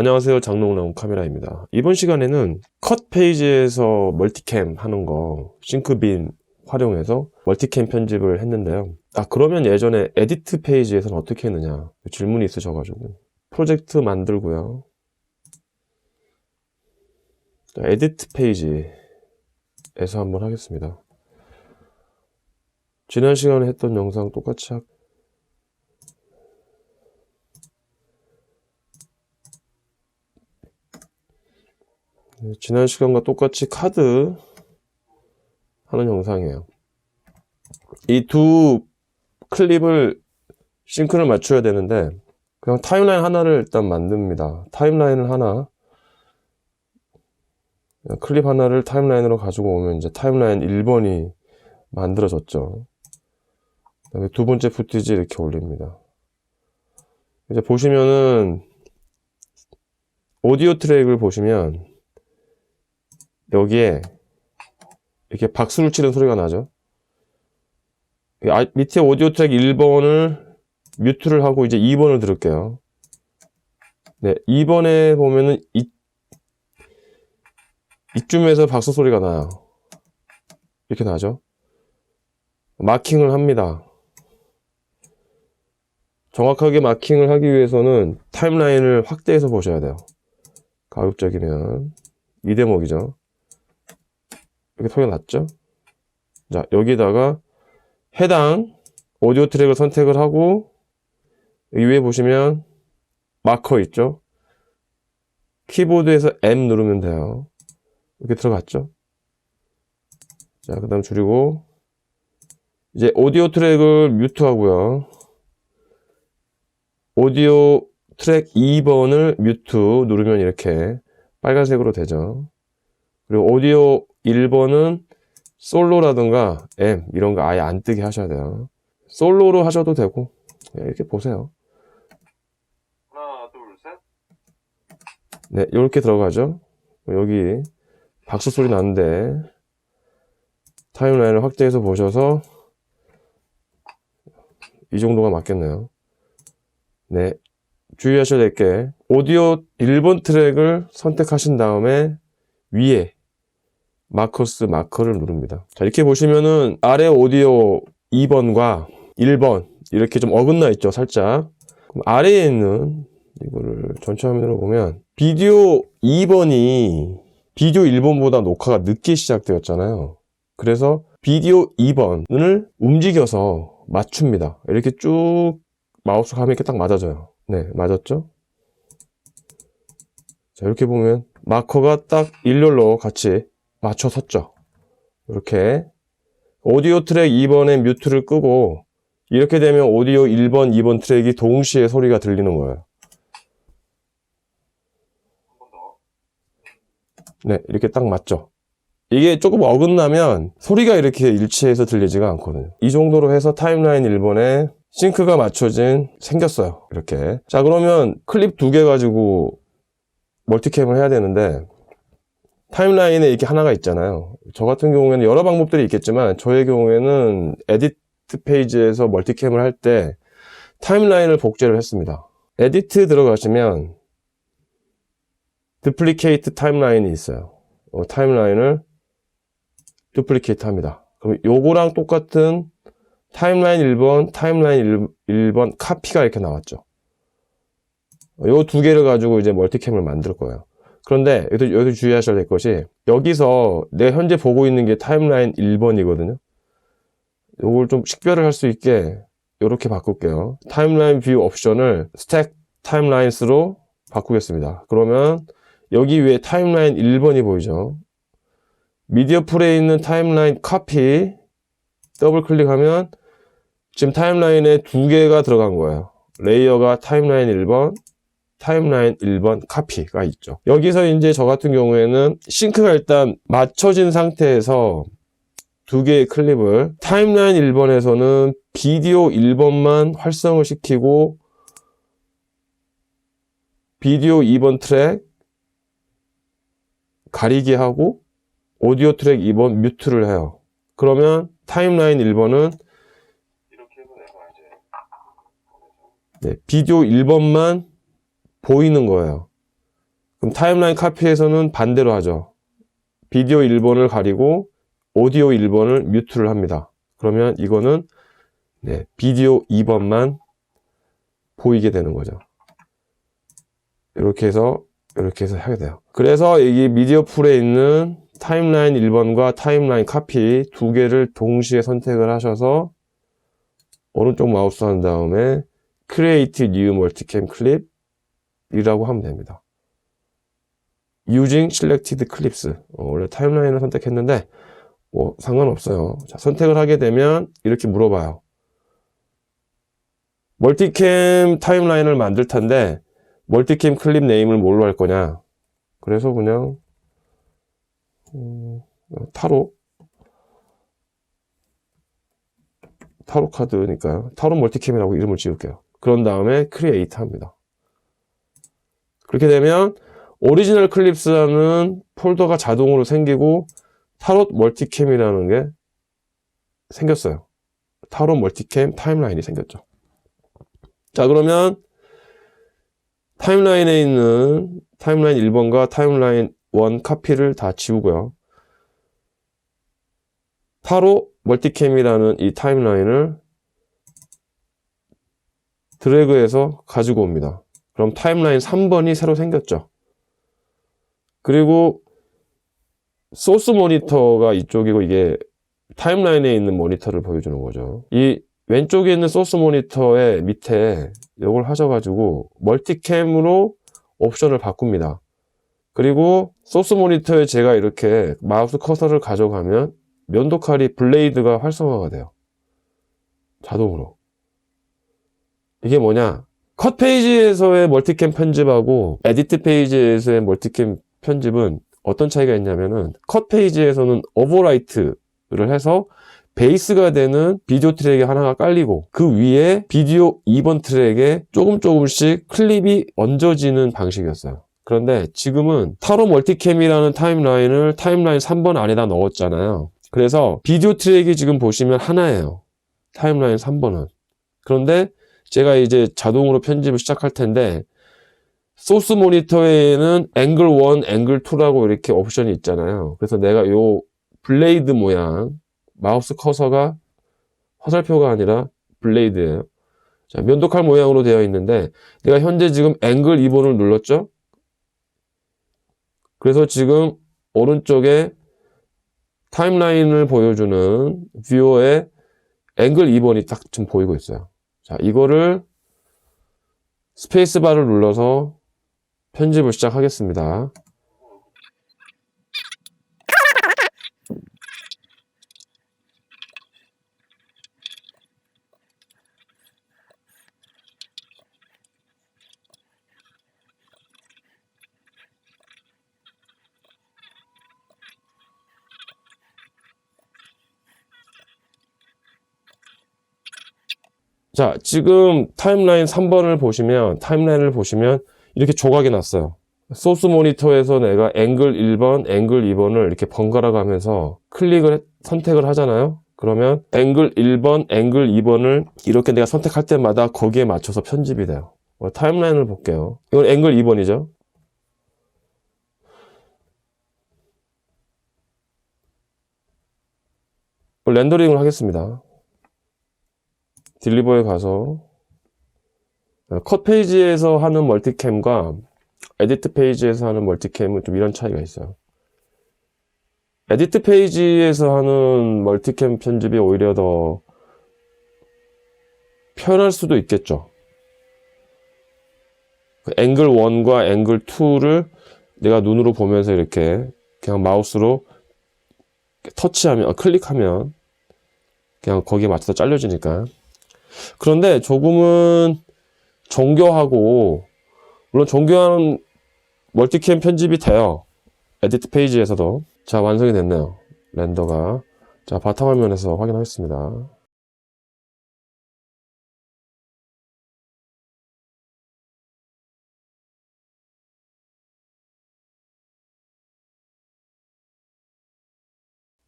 안녕하세요. 장롱나온 카메라입니다. 이번 시간에는 컷 페이지에서 멀티캠 하는 거 싱크빈 활용해서 멀티캠 편집을 했는데요. 아 그러면 예전에 에디트 페이지에서는 어떻게 했느냐 질문이 있으셔가지고 프로젝트 만들고요. 자, 에디트 페이지에서 한번 하겠습니다. 지난 시간에 했던 영상 똑같이 하... 네, 지난 시간과 똑같이 카드 하는 영상이에요. 이 두 클립을 싱크를 맞춰야 되는데 그냥 타임라인 하나를 일단 만듭니다. 타임라인을 하나 클립 하나를 타임라인으로 가지고 오면 이제 타임라인 1번이 만들어졌죠. 그다음에 두 번째 부티지 이렇게 올립니다. 이제 보시면은 오디오 트랙을 보시면 여기에 이렇게 박수를 치는 소리가 나죠. 아, 밑에 오디오 트랙 1번을 뮤트를 하고 이제 2번을 들을게요. 네, 2번에 보면은 이, 이쯤에서 박수 소리가 나요. 이렇게 나죠. 마킹을 합니다. 정확하게 마킹을 하기 위해서는 타임라인을 확대해서 보셔야 돼요. 가급적이면 이 대목이죠. 이렇게 소리가 났죠? 자, 여기다가 해당 오디오 트랙을 선택을 하고 위에 보시면 마커 있죠? 키보드에서 M 누르면 돼요. 이렇게 들어갔죠? 자, 그 다음 줄이고 이제 오디오 트랙을 뮤트 하고요. 오디오 트랙 2번을 뮤트 누르면 이렇게 빨간색으로 되죠. 그리고 오디오 1번은 솔로라든가 M 이런 거 아예 안 뜨게 하셔야 돼요. 솔로로 하셔도 되고 네, 이렇게 보세요. 하나, 둘, 셋. 네, 이렇게 들어가죠. 여기 박수 소리 나는데 타임라인을 확대해서 보셔서 이 정도가 맞겠네요. 네, 주의하셔야 될 게 오디오 1번 트랙을 선택하신 다음에 위에 마커스 마커를 누릅니다. 자, 이렇게 보시면은 아래 오디오 2번과 1번 이렇게 좀 어긋나 있죠, 살짝. 아래에 있는 이거를 전체 화면으로 보면 비디오 2번이 비디오 1번보다 녹화가 늦게 시작되었잖아요. 그래서 비디오 2번을 움직여서 맞춥니다. 이렇게 쭉 마우스 가면 이렇게 딱 맞아져요. 네, 맞았죠? 자, 이렇게 보면 마커가 딱 일렬로 같이 맞춰 섰죠. 이렇게 오디오 트랙 2번에 뮤트를 끄고 이렇게 되면 오디오 1번, 2번 트랙이 동시에 소리가 들리는 거예요. 네, 이렇게 딱 맞죠. 이게 조금 어긋나면 소리가 이렇게 일치해서 들리지가 않거든요. 이 정도로 해서 타임라인 1번에 싱크가 맞춰진 생겼어요. 이렇게. 자, 그러면 클립 두 개 가지고 멀티캠을 해야 되는데 타임라인에 이렇게 하나가 있잖아요. 저 같은 경우에는 여러 방법들이 있겠지만 저의 경우에는 에디트 페이지에서 멀티캠을 할 때 타임라인을 복제를 했습니다. 에디트 들어가시면 두플리케이트 타임라인이 있어요. 어, 타임라인을 두플리케이트 합니다. 그럼 요거랑 똑같은 타임라인 1번, 타임라인 1, 번 카피가 이렇게 나왔죠. 요 두 개를 가지고 이제 멀티캠을 만들 거예요. 그런데 여기서, 여기서 주의하셔야 될 것이 여기서 내가 현재 보고 있는 게 타임라인 1번이거든요. 요걸 좀 식별을 할 수 있게 이렇게 바꿀게요. 타임라인 뷰 옵션을 스택 타임라인스로 바꾸겠습니다. 그러면 여기 위에 타임라인 1번이 보이죠. 미디어 풀에 있는 타임라인 카피 더블 클릭하면 지금 타임라인에 두 개가 들어간 거예요. 레이어가 타임라인 1번, 타임라인 1번 카피가 있죠. 여기서 이제 저 같은 경우에는 싱크가 일단 맞춰진 상태에서 두 개의 클립을 타임라인 1번에서는 비디오 1번만 활성을 시키고 비디오 2번 트랙 가리게 하고 오디오 트랙 2번 뮤트를 해요. 그러면 타임라인 1번은 이렇게 해서 내가 이제 네, 비디오 1번만 보이는 거예요. 그럼 타임라인 카피에서는 반대로 하죠. 비디오 1번을 가리고 오디오 1번을 뮤트를 합니다. 그러면 이거는 네, 비디오 2번만 보이게 되는 거죠. 이렇게 해서 이렇게 해서 하게 돼요. 그래서 이 미디어 풀에 있는 타임라인 1번과 타임라인 카피 두 개를 동시에 선택을 하셔서 오른쪽 마우스 한 다음에 Create New Multicam Clip 이라고 하면 됩니다. Using Selected Clips. 어, 원래 타임라인을 선택했는데 뭐 상관없어요. 자, 선택을 하게 되면 이렇게 물어봐요. 멀티캠 타임라인을 만들 텐데 멀티캠 클립 네임을 뭘로 할 거냐? 그래서 그냥 음, 타로 타로 카드니까요. 타로 멀티캠이라고 이름을 지을게요. 그런 다음에 크리에이트 합니다. 그렇게 되면 오리지널 클립스라는 폴더가 자동으로 생기고 타롯 멀티캠이라는 게 생겼어요. 타롯 멀티캠 타임라인이 생겼죠. 자, 그러면 타임라인에 있는 타임라인 1번과 타임라인 1 카피를 다 지우고요. 타로 멀티캠이라는 이 타임라인을 드래그해서 가지고 옵니다. 그럼 타임라인 3번이 새로 생겼죠. 그리고 소스 모니터가 이쪽이고 이게 타임라인에 있는 모니터를 보여주는 거죠. 이 왼쪽에 있는 소스 모니터의 밑에 이걸 하셔가지고 멀티캠으로 옵션을 바꿉니다. 그리고 소스 모니터에 제가 이렇게 마우스 커서를 가져가면 면도 칼이 블레이드가 활성화가 돼요. 자동으로. 이게 뭐냐? 컷 페이지에서의 멀티캠 편집하고 에디트 페이지에서의 멀티캠 편집은 어떤 차이가 있냐면은 컷 페이지에서는 오버라이트를 해서 베이스가 되는 비디오 트랙이 하나가 깔리고 그 위에 비디오 2번 트랙에 조금 조금씩 클립이 얹어지는 방식이었어요. 그런데 지금은 타로 멀티캠이라는 타임라인을 타임라인 3번 안에다 넣었잖아요. 그래서 비디오 트랙이 지금 보시면 하나예요. 타임라인 3번은. 그런데 제가 이제 자동으로 편집을 시작할 텐데 소스 모니터에는 앵글 1, 앵글 2라고 이렇게 옵션이 있잖아요. 그래서 내가 요 블레이드 모양 마우스 커서가 화살표가 아니라 블레이드예요. 자, 면도칼 모양으로 되어 있는데 내가 현재 지금 앵글 2번을 눌렀죠? 그래서 지금 오른쪽에 타임라인을 보여주는 뷰어에 앵글 2번이 딱 지금 보이고 있어요. 자, 이거를 스페이스바를 눌러서 편집을 시작하겠습니다. 자, 지금 타임라인 3번을 보시면, 타임라인을 보시면 이렇게 조각이 났어요. 소스 모니터에서 내가 앵글 1번, 앵글 2번을 이렇게 번갈아 가면서 클릭을, 해- 선택을 하잖아요. 그러면 앵글 1번, 앵글 2번을 이렇게 내가 선택할 때마다 거기에 맞춰서 편집이 돼요. 어, 타임라인을 볼게요. 이건 앵글 2번이죠. 렌더링을 하겠습니다. 딜리버에 가서 컷 페이지에서 하는 멀티캠과 에디트 페이지에서 하는 멀티캠은 좀 이런 차이가 있어요. 에디트 페이지에서 하는 멀티캠 편집이 오히려 더 편할 수도 있겠죠. 그 앵글 1과 앵글 2를 내가 눈으로 보면서 이렇게 그냥 마우스로 터치하면, 아, 클릭하면 그냥 거기에 맞춰서 잘려지니까. 그런데 조금은 정교하고 물론 정교한 멀티캠 편집이 돼요. 에디트 페이지에서도 자 완성이 됐네요. 렌더가 자 바탕화면에서 확인하겠습니다.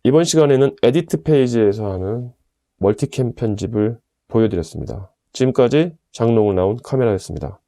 이번 시간에는 에디트 페이지에서 하는 멀티캠 편집을 보여드렸습니다. 지금까지 장롱을 나온 카메라였습니다.